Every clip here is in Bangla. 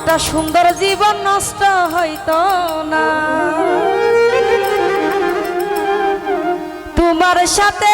একটা সুন্দর জীবন নষ্ট হইত না। তোমার সাথে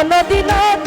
কোনদিনও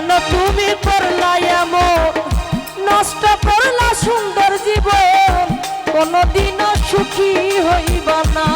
কেন তুমি করলা এমন? নষ্ট করলা সুন্দর জীবন কোনোদিনও সুখী হইবা না।